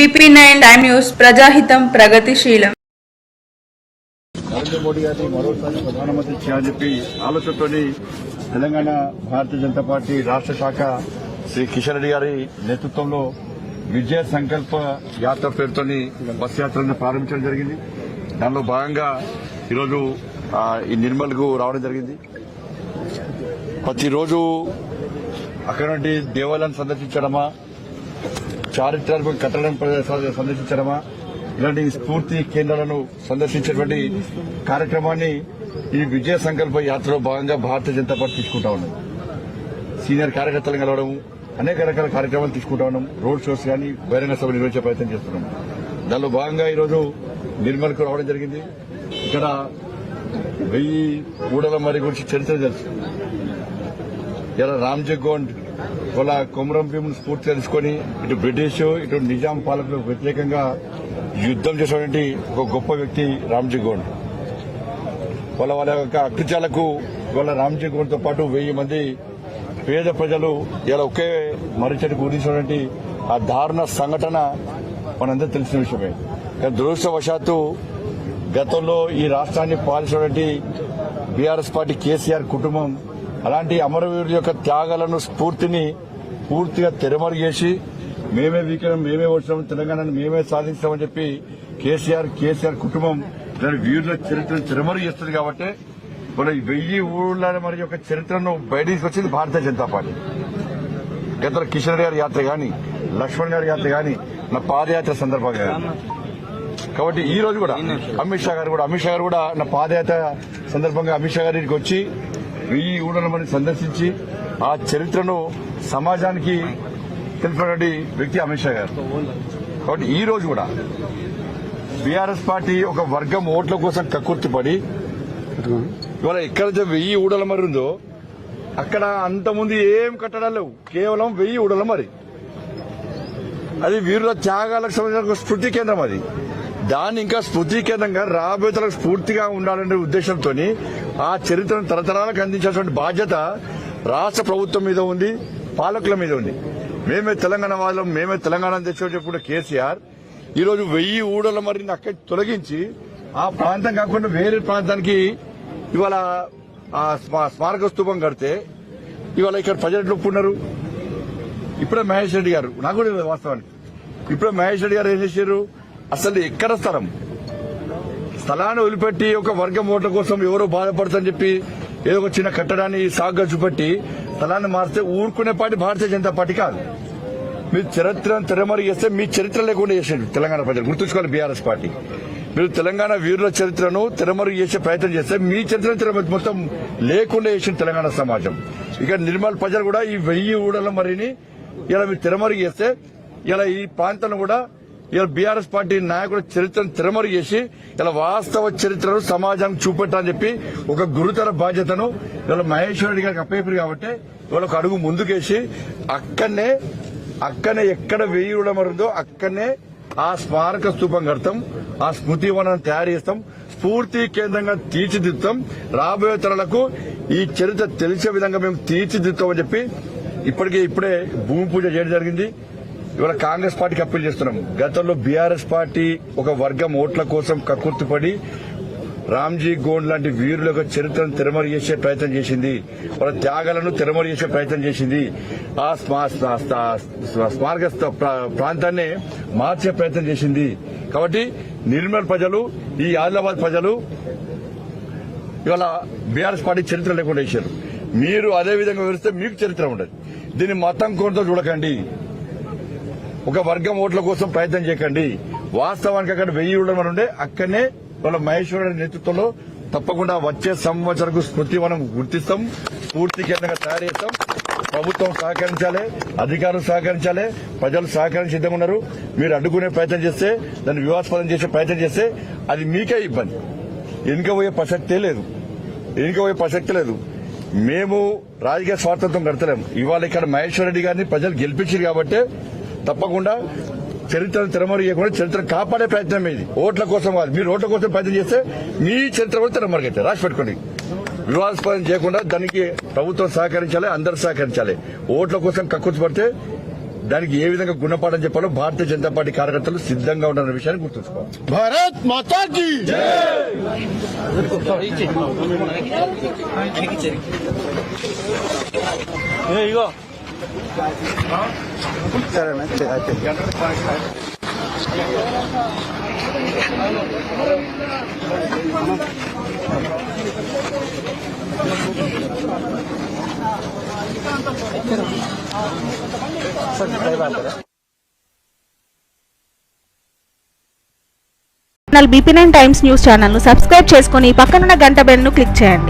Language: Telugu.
టీపీ నైన్ టైమ్ న్యూస్ ప్రజాహితం ప్రగతిశీలం. నరేంద్ర మోడీ గారిని మరోసారి ప్రధానమంత్రి చేయాలని చెప్పి ఆలోచనతోని తెలంగాణ భారతీయ జనతా పార్టీ రాష్ట్ర శాఖ శ్రీ కిషన్ రెడ్డి గారి నేతృత్వంలో విజయ సంకల్ప యాత్ర పేరుతోని బస్ యాత్రను ప్రారంభించడం జరిగింది. దానిలో భాగంగా ఈరోజు ఈ నిర్మల్కు రావడం జరిగింది. ప్రతిరోజు అక్కడ నుండి దేవాలయాన్ని సందర్శించడమా చారిత్రాత్మక కట్టడం ప్రదేశాలను సందర్శించడమా? ఇలాంటి స్ఫూర్తి కేంద్రాలను సందర్శించేటువంటి కార్యక్రమాన్ని ఈ విజయ సంకల్ప యాత్రలో భాగంగా భారతీయ జనతా పార్టీ తీసుకుంటా ఉన్నది సీనియర్ కార్యకర్తలను కలవడం అనేక రకాల కార్యక్రమాలు తీసుకుంటా ఉన్నాం. రోడ్ షోస్ కానీ బహిరంగ సభ నిర్వహించే ప్రయత్నం చేస్తున్నాం. దానిలో భాగంగా ఈరోజు నిర్మల్కు రావడం జరిగింది. ఇక్కడ వెయ్యి ఊడల మరి గురించి చరిత్ర తెలుసు. ఇలా రామ్జీ గోండ్ వాళ్ళ కొమరం భీముని స్ఫూర్తి తెలుసుకొని ఇటు బ్రిటిష్ ఇటు నిజాం పాలకులకు వ్యతిరేకంగా యుద్దం చేసినటువంటి ఒక గొప్ప వ్యక్తి రామ్జీ గోండ్. వాళ్ళ వాళ్ళ యొక్క అకృత్యాలకు వాళ్ళ రామ్జీ గోండ్తో పాటు వెయ్యి మంది పేద ప్రజలు ఇలా ఒకే మరిచెట్టుకు గురించినటువంటి ఆ దారుణ సంఘటన మనందరూ తెలిసిన విషయమే. కానీ దురదృష్టవశాత్తు గతంలో ఈ రాష్ట్రాన్ని పాలించినటువంటి బీఆర్ఎస్ పార్టీ కేసీఆర్ కుటుంబం అలాంటి అమరవీరుల యొక్క త్యాగాలను స్ఫూర్తిని పూర్తిగా తెరమరు చేసి మేమే వీకరం మేమే వచ్చినాం తెలంగాణను మేమే సాధించామని చెప్పి కేసీఆర్ కేసీఆర్ కుటుంబం వీరుల చరిత్రను తెరమరు చేస్తుంది కాబట్టి మన వెయ్యి ఊళ్ళ మరి యొక్క చరిత్రను బయటికి వచ్చింది భారతీయ జనతా పార్టీ. గత కిషన్ గారి యాత్ర గాని లక్ష్మణ్ గారి యాత్ర గాని నా పాదయాత్ర సందర్భంగా కాబట్టి ఈ రోజు కూడా అమిత్ షా గారు కూడా అమిత్ షా గారు కూడా నా పాదయాత్ర సందర్భంగా అమిత్ షా గారికి వచ్చి వెయ్యి ఊడలమని సందర్శించి ఆ చరిత్రను సమాజానికి తెలిపినటువంటి వ్యక్తి అమిత్ షా గారు. కాబట్టి ఈ రోజు కూడా బీఆర్ఎస్ పార్టీ ఒక వర్గం ఓట్ల కోసం కక్కుర్తిపడి ఇవాళ ఎక్కడైతే వెయ్యి ఊడల మరి ఉందో అక్కడ అంతకుముందు ఏం కట్టడాలు లేవు. కేవలం వెయ్యి ఊడల మరి. అది వీరుల త్యాగాలకు సంబంధించిన ఒక స్మృతి కేంద్రం అది. దాన్ని ఇంకా స్మృతి కేంద్రంగా రాబోయే తరాలకు స్ఫూర్తిగా ఉండాలనే ఉద్దేశంతో ఆ చరిత్రను తరతరాలకు అందించాల్సిన బాధ్యత రాష్ట్ర ప్రభుత్వం మీద ఉంది పాలకుల మీద ఉంది. మేమే తెలంగాణ వాళ్ళం మేమే తెలంగాణ తెచ్చామని చెప్పుకుంటే కేసీఆర్ ఈరోజు వెయ్యి ఊడల మరిని అక్కడి తొలగించి ఆ ప్రాంతం కాకుండా వేరే ప్రాంతానికి ఇవాళ ఆ స్మారక స్తూపం కడితే ఇవాళ ఇక్కడ ప్రజలు ఒప్పున్నారు ఇప్పుడే మహేష్ రెడ్డి గారు నాకు కూడా వాస్తవానికి. ఇప్పుడే మహేష్ రెడ్డి గారు ఏం చేశారు? అసలు ఎక్కడ స్థలం? స్థలాన్ని వదిలిపెట్టి ఒక వర్గం ఓట్ల కోసం ఎవరో బాధపడతారని చెప్పి ఏదో ఒక చిన్న కట్టడాన్ని సాగుగా చూపెట్టి స్థలాన్ని మారిస్తే ఊరుకునే పార్టీ భారతీయ జనతా పార్టీ కాదు. మీరు చరిత్రను తెరమరి చేస్తే మీ చరిత్ర లేకుండా చేసాడు తెలంగాణ ప్రజలు. గుర్తుంచుకోవాలి బీఆర్ఎస్ పార్టీ. మీరు తెలంగాణ వీరుల చరిత్రను తెరమరుగు చేసే ప్రయత్నం చేస్తే మీ చరిత్ర తెర- మొత్తం లేకుండా చేసిన తెలంగాణ సమాజం. ఇక నిర్మల్ ప్రజలు కూడా ఈ వెయ్యి ఊడల మరిని ఇలా మీరు తెరమరుగు చేస్తే ఇలా ఈ ప్రాంతాలను కూడా ఇలా బీఆర్ఎస్ పార్టీ నాయకుల చరిత్రను తెరమరుగు చేసి ఇలా వాస్తవ చరిత్రను సమాజానికి చూపెట్టాలని చెప్పి ఒక గురుతర బాధ్యతను ఇలా మహేశ్వర రెడ్డి గారికి అప్పయ్యారు కాబట్టి ఇవాళ అడుగు ముందుకేసి అక్కడనే అక్కడనే ఎక్కడ వెయ్యి ఉందో అక్కడనే ఆ స్మారక స్తూపం కడతాం ఆ స్మృతి వనం తయారు చేస్తాం స్ఫూర్తి కేంద్రంగా తీర్చిదిద్దుతాం. రాబోయే తరాలకు ఈ చరిత్ర తెలిసే విధంగా మేము తీర్చిదిద్దుతామని చెప్పి ఇప్పటికే ఇప్పుడే భూమి పూజ చేయడం జరిగింది. ఇవాళ కాంగ్రెస్ పార్టీకి అప్పీల్ చేస్తున్నాం. గతంలో బీఆర్ఎస్ పార్టీ ఒక వర్గం ఓట్ల కోసం కక్కుర్తిపడి రామ్జీ గోండ్ లాంటి వీరుల యొక్క చరిత్రను తెరమరు చేసే ప్రయత్నం చేసింది. వాళ్ళ త్యాగాలను తెరమరు చేసే ప్రయత్నం చేసింది. ఆ స్మారక ప్రా- ప్రాంతాన్ని మార్చే ప్రయత్నం చేసింది. కాబట్టి నిర్మల్ ప్రజలు ఈ ఆదిలాబాద్ ప్రజలు ఇవాళ బీఆర్ఎస్ పార్టీ చరిత్ర లేకుండా వేశారు. మీరు అదే విధంగా వివరిస్తే మీకు చరిత్ర ఉండదు. దీన్ని మతం కోరితో చూడకండి. ఒక వర్గం ఓట్ల కోసం ప్రయత్నం చేయకండి. వాస్తవానికి అక్కడ వెయ్యి ఉండడం ఉండే అక్కడనే వాళ్ళ మహేశ్వరుడి నేతృత్వంలో తప్పకుండా వచ్చే సంవత్సరకు స్మృతి మనం గుర్తిస్తాం పూర్తి కేంద్రంగా తయారు చేస్తాం. ప్రభుత్వం సహకరించాలి అధికారులు సహకరించాలి ప్రజలు సహకరించి సిద్ధంగా ఉన్నారు. మీరు అడ్డుకునే ప్రయత్నం చేస్తే దాన్ని వివాదాస్పదం చేసే ప్రయత్నం చేస్తే అది మీకే ఇబ్బంది. వెనుక పోయే ప్రసక్తే లేదు. వెనుక పోయే ప్రసక్తి లేదు. మేము రాజకీయ స్వార్థంతో కడతలేము ఇవాళ ఇక్కడ మహేశ్వర రెడ్డి గారిని ప్రజలు గెలిపించారు కాబట్టి తప్పకుండా చరిత్రను తెరమరుగకుండా చరిత్ర కాపాడే ప్రయత్నం ఇది. ఓట్ల కోసం కాదు మీరు ఓట్ల కోసం ప్రయత్నం చేస్తే మీ చరిత్ర కూడా తెరమరుగైతే రాసి పెట్టుకోండి. వివాదాస్పదం చేయకుండా దానికి ప్రభుత్వం సహకరించాలి అందరు సహకరించాలి. ఓట్ల కోసం కక్కుర్తి పడితే దానికి ఏ విధంగా గుణపాఠం చెప్పాలో భారతీయ జనతా పార్టీ కార్యకర్తలు సిద్ధంగా ఉన్న విషయాన్ని గుర్తుంచుకోవాలి. భారత్ మాతాకి సరేనా బీపీ నైన్ టైమ్స్ న్యూస్ ఛానల్ను సబ్స్క్రైబ్ చేసుకుని పక్కనున్న గంట బెల్ను క్లిక్ చేయండి.